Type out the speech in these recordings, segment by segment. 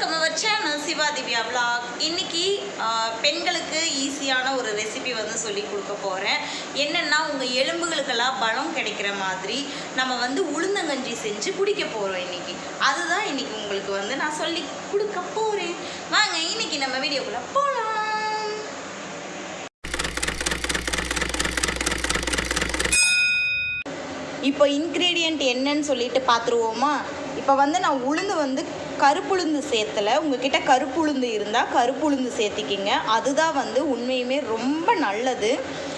Welcome அவர் channel Siva Divya vlog. இன்னைக்கு பெண்களுக்கு ஈஸியான ஒரு ரெசிபி வந்து சொல்லி கொடுக்க போகிறேன் என்னென்னா உங்கள் எலும்புகளுக்கெல்லாம் பலம் கிடைக்கிற மாதிரி நம்ம வந்து உளுந்தங்கஞ்சி செஞ்சு குடிக்க போகிறோம் இன்றைக்கி அதுதான் இன்னைக்கு உங்களுக்கு வந்து நான் சொல்லி கொடுக்க போகிறேன் வாங்க இன்னைக்கு நம்ம வீடியோக்குள்ளே போகலாம் இப்போ இன்க்ரீடியண்ட் என்னன்னு சொல்லிட்டு பார்த்துருவோமா? இப்போ வந்து நான் உளுந்து வந்து கருப்புளுந்து சேர்த்தல உங்ககிட்ட கருப்புளுந்து இருந்தால் கருப்புளுந்து சேர்த்திக்கிங்க அதுதான் வந்து உண்மையுமே ரொம்ப நல்லது.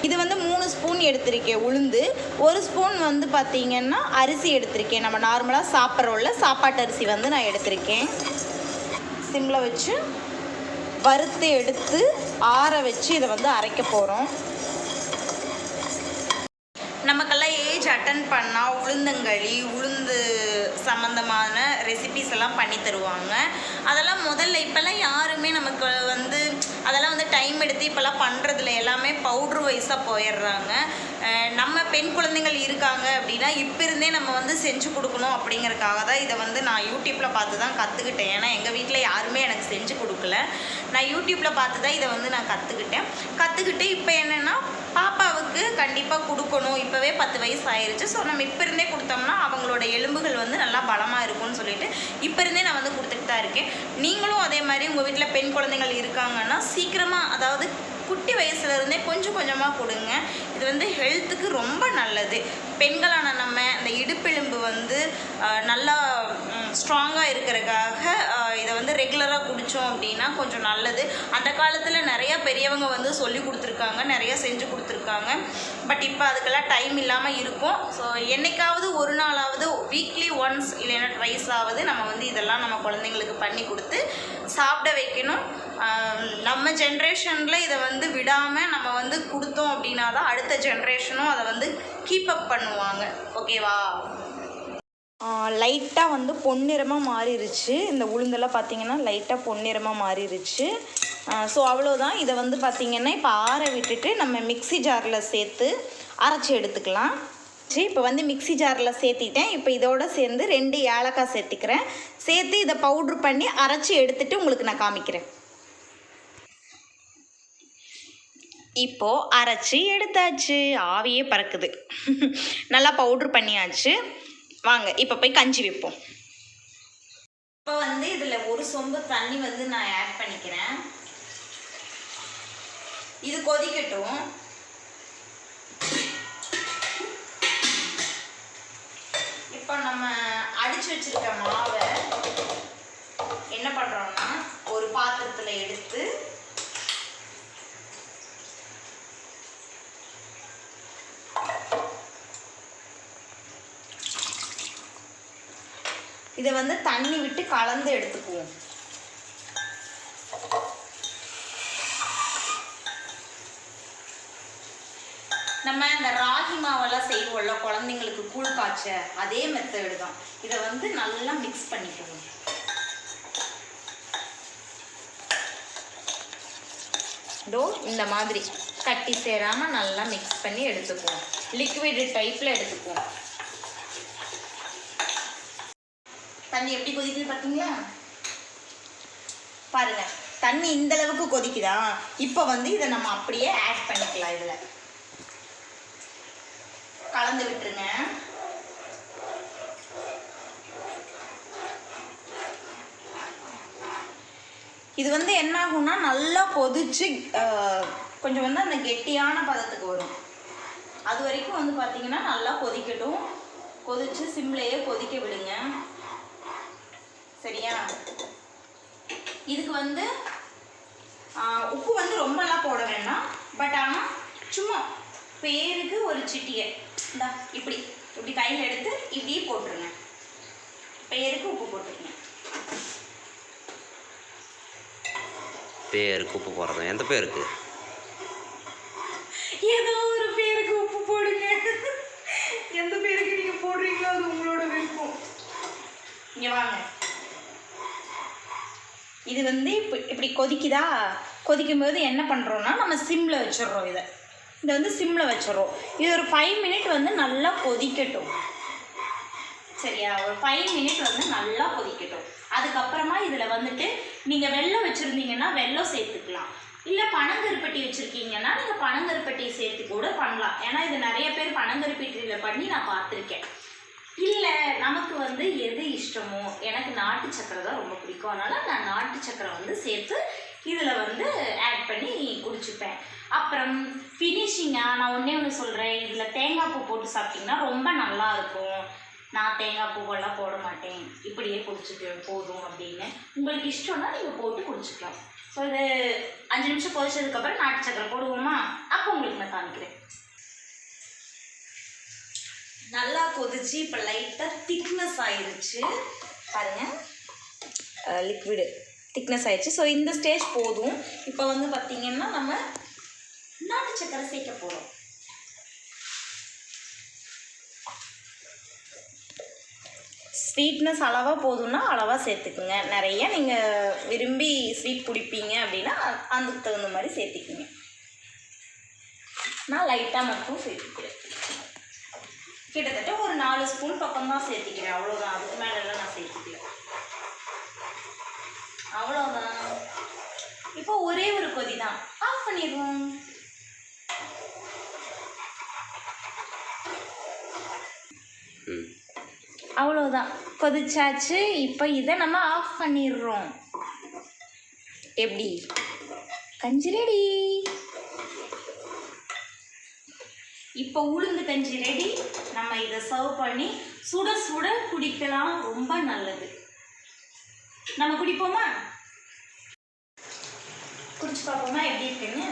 இது வந்து மூணு ஸ்பூன் எடுத்திருக்கேன் உளுந்து. ஒரு ஸ்பூன் வந்து பார்த்தீங்கன்னா அரிசி எடுத்திருக்கேன். நம்ம நார்மலாக சாப்பிட்றோம்ல சாப்பாட்டு அரிசி வந்து நான் எடுத்திருக்கேன். சிம்மில் வச்சு வறுத்து எடுத்து ஆற வச்சு இதை வந்து அரைக்க போகிறோம் அட்டன் பண்ணால் உளுந்தங்களி உளுந்து சம்மந்தமான ரெசிபிஸ் எல்லாம் பண்ணி தருவாங்க. அதெல்லாம் முதல்ல இப்போல்லாம் யாருமே நமக்கு வந்து அதெல்லாம் வந்து டைம் எடுத்து இப்போல்லாம் பண்ணுறதுல எல்லாமே பவுட்ரு வைஸாக போயிடுறாங்க. நம்ம பெண் குழந்தைகள் இருக்காங்க அப்படின்னா இப்போ இருந்தே நம்ம வந்து செஞ்சு கொடுக்கணும் அப்படிங்கிறதுக்காக தான் இதை வந்து நான் யூடியூப்பில் பார்த்து தான் கற்றுக்கிட்டேன் ஏன்னா எங்கள் வீட்டில் யாருமே எனக்கு செஞ்சு கொடுக்கல. நான் யூடியூப்பில் பார்த்து தான் இதை வந்து நான் கற்றுக்கிட்டேன் கற்றுக்கிட்டு இப்போ என்னென்னா பாப்பாவுக்கு கண்டிப்பாக கொடுக்கணும். இப்போவே பத்து வயசு ஆயிடுச்சு ஸோ நம்ம இப்போ இருந்தே கொடுத்தோம்னா அவங்களோட எலும்புகள் வந்து நல்லா பலமாக இருக்கும்னு சொல்லிட்டு இப்போ இருந்தே நான் வந்து கொடுத்துட்டு தான் இருக்கேன். நீங்களும் அதே மாதிரி உங்கள் வீட்டில் பெண் குழந்தைகள் இருக்காங்கன்னா சீக்கிரமாக அதாவது குட்டி வயசுலேருந்தே கொஞ்சம் கொஞ்சமாக கொடுங்க. இது வந்து ஹெல்த்துக்கு ரொம்ப நல்லது. பெண்களான நம்ம இந்த இடுப்பெலும்பு வந்து நல்லா ஸ்ட்ராங்காக இருக்கிறதுக்காக இதை வந்து ரெகுலராக குடித்தோம் அப்படின்னா கொஞ்சம் நல்லது. அந்த காலத்தில் நிறையா பெரியவங்க வந்து சொல்லி கொடுத்துருக்காங்க நிறையா செஞ்சு கொடுத்துருக்காங்க. பட் இப்போ அதுக்கெல்லாம் டைம் இல்லாமல் இருக்கும். ஸோ என்னைக்காவது ஒரு நாளாவது வீக்லி ஒன்ஸ் இல்லைன்னா ட்வைஸ் ஆகுது நம்ம வந்து இதெல்லாம் நம்ம குழந்தைங்களுக்கு பண்ணி கொடுத்து சாப்பிட வைக்கணும். நம்ம ஜென்ரேஷனில் இதை வந்து விடாமல் நம்ம வந்து கொடுத்தோம் அப்படின்னா தான் அடுத்த ஜென்ரேஷனும் அதை வந்து கீப் அப் பண்ணுவாங்க. ஓகேவா லைட்டாக வந்து பொன்னிறமாக மாறிடுச்சு இந்த உளுந்தெல்லாம் பார்த்தீங்கன்னா லைட்டாக பொன்னிறமாக மாறிடுச்சு ஸோ அவ்வளோதான் இதை வந்து பார்த்திங்கன்னா இப்போ ஆற விட்டுட்டு நம்ம மிக்ஸி ஜாரில் சேர்த்து அரைச்சி எடுத்துக்கலாம். சரி இப்போ வந்து மிக்ஸி ஜாரில் சேர்த்திட்டேன். இப்போ இதோட சேர்ந்து ரெண்டு ஏலக்காய் சேர்த்துக்கிறேன். சேர்த்து இதை பவுட்ரு பண்ணி அரைச்சி எடுத்துட்டு உங்களுக்கு நான் காமிக்கிறேன். இப்போ அரைச்சி எடுத்தாச்சு. ஆவியே பறக்குது. நல்லா பவுட்ரு பண்ணியாச்சு. வாங்க இப்போ போய் கஞ்சி வைப்போம். இப்போ வந்து இதில் ஒரு சொம்பு தண்ணி வந்து நான் ஆட் பண்ணிக்கிறேன். இது கொதிக்கட்டும். இப்போ நம்ம அடிச்சு வச்சிருக்க மாவை என்ன பண்ணுறோம்னா ஒரு பாத்திரத்தில் எடுத்து இதை வந்து தண்ணி விட்டு கலந்து எடுத்துக்குவோம். நம்ம இந்த ராகி மாவெல்லாம் செய்வோம்ல குழந்தைங்களுக்கு கூழ் காய்ச்ச அதே மெத்தடு தான். இதை வந்து நல்லா மிக்ஸ் பண்ணிக்குவோம். இதோ இந்த மாதிரி கட்டி சேராமல் நல்லா மிக்ஸ் பண்ணி எடுத்துக்குவோம். லிக்விட் டைப்பில் எடுத்துக்குவோம். தண்ணி எப்படி கொதிக்குது பார்த்தீங்களா பாருங்க தண்ணி இந்த அளவுக்கு கொதிக்குதா? இப்போ வந்து இதை நம்ம அப்படியே ஆட் பண்ணிக்கலாம் இதில். கலந்து விட்டுருங்க. இது வந்து என்ன ஆகும்னா நல்லா கொதிச்சு கொஞ்சம் வந்து அந்த கெட்டியான பதத்துக்கு வரும். அது வரைக்கும் வந்து பார்த்தீங்கன்னா நல்லா கொதிக்கட்டும். கொதிச்சு சிம்லேயே கொதிக்க விடுங்க. சரியா? இதுக்கு வந்து உப்பு வந்து ரொம்பலாம் போட வேண்டாம். பட் ஆனால் சும்மா பேருக்கு ஒரு சிட்டியை. இந்தா இப்படி. இப்படி கையில் எடுத்து இப்படியே போட்டுருங்க. பேருக்கு உப்பு போட்டுருங்க. பேருக்கு உப்பு போடுறது? எந்த பேருக்கு? ஏதோ ஒரு பேருக்கு உப்பு போடுங்க. எந்த பேருக்கு நீங்க போடுறீங்களோ அது உங்களோட விருப்பம். இங்க வாங்க. இது வந்து இப்போ இப்படி கொதிக்குதா? கொதிக்கும் போது என்ன பண்ணுறோன்னா நம்ம சிம்மில் வச்சிடுறோம் இதை. இதை வந்து சிம்மில் வச்சிடுறோம். இது ஒரு ஃபைவ் மினிட் வந்து நல்லா கொதிக்கட்டும். சரியா? ஒரு ஃபைவ் மினிட் வந்து நல்லா கொதிக்கட்டும். அதுக்கப்புறமா இதில் வந்துட்டு நீங்கள் வெள்ளம் வச்சுருந்தீங்கன்னா வெள்ளம் சேர்த்துக்கலாம். இல்லை பனங்கருப்பட்டி வச்சுருக்கீங்கன்னா நீங்கள் பனங்கருப்பட்டியை சேர்த்து கூட பண்ணலாம். ஏன்னா இது நிறைய பேர் பனங்கருப்பட்டியில் பண்ணி நான் பார்த்துருக்கேன். இல்லை நமக்கு வந்து எது இஷ்டமோ எனக்கு நாட்டு சக்கரை தான் ரொம்ப பிடிக்கும். அதனால் நான் நாட்டு சக்கரை வந்து சேர்த்து இதில் வந்து ஆட் பண்ணி குடிச்சுப்பேன். அப்புறம் ஃபினிஷிங்காக நான் ஒன்றே ஒன்று சொல்கிறேன் இதில் தேங்காய் பூ போட்டு சாப்பிட்டிங்கன்னா ரொம்ப நல்லா இருக்கும். நான் தேங்காய் பூவெல்லாம் போட மாட்டேன். இப்படியே குடிச்சிட்டு போதும் அப்படின்னு. உங்களுக்கு இஷ்டம்னா நீங்கள் போட்டு குடிச்சிக்கலாம். ஸோ இது அஞ்சு நிமிஷம் கொதிச்சதுக்கப்புறம் நாட்டு சக்கரை போடுவோமா? அப்போ உங்களுக்கு நான் காமிக்கிறேன். நல்லா கொதிச்சு இப்போ லைட்டாக திக்னஸ் ஆயிடுச்சு பாருங்க. லிக்விடு திக்னஸ் ஆயிடுச்சு ஸோ இந்த ஸ்டேஜ் போதும். இப்போ வந்து பார்த்தீங்கன்னா நம்ம நாட்டு சக்கரை சேர்க்க போகிறோம் ஸ்வீட்னஸ் அளவாக போதும்னா அளவாக சேர்த்துக்குங்க. நிறைய நீங்கள் விரும்பி ஸ்வீட் பிடிப்பீங்க அப்படின்னா அதுக்கு தகுந்த மாதிரி சேர்த்துக்குங்க. நான் லைட்டாக மட்டும் சேர்த்துக்கிறேன். கிட்டத்தட்ட ஒரு நாலு ஸ்பூன் பக்கம் தான் சேர்த்திக்கிறேன். அவ்வளோதான் அதுக்கு மேலெல்லாம் நான் சேர்த்துக்கல. அவ்வளோதான் இப்போ ஒரே ஒரு கொதி தான் ஆஃப் பண்ணிடுவோம் அவ்வளோதான் கொதிச்சாச்சு. இப்போ இதை நம்ம ஆஃப் பண்ணிடுறோம். எப்படி? கஞ்சி ரெடி இப்போ உளுந்து கஞ்சி ரெடி நம்ம இதை சர்வ் பண்ணி சுட சுட குடிக்கலாம். ரொம்ப நல்லது. நம்ம குடிப்போமா? குடிச்சு பார்ப்போமா? எப்படி இருக்குன்னு?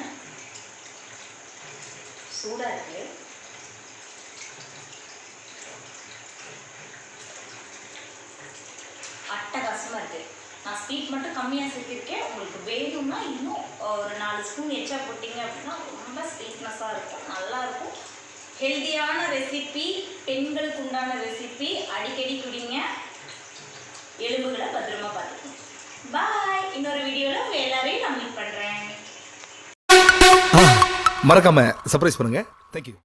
சூடாக இருக்கு. அட்டகாசமாக இருக்குது நான் ஸ்வீட் மட்டும் கம்மியாக சேர்த்திருக்கேன். உங்களுக்கு வேணும்னா இன்னும் ஒரு நாலு ஸ்பூன் எச்சா போட்டிங்க அப்படின்னா ரொம்ப ஸ்வீட்னஸாக இருக்கும். நல்லாயிருக்கும் ஹெல்தியான ரெசிபி பெண்களுக்கு உண்டான ரெசிபி அடிக்கடி குடிங்க. எலும்புகளை பத்திரமா பார்த்துக்கோங்க. பாய் இன்னொரு வீடியோவில் உங்கள் எல்லாரையும் நான் மீட் பண்ணுறேன் மறக்காம சர்ப்ரைஸ் பண்ணுங்க. தேங்க்யூ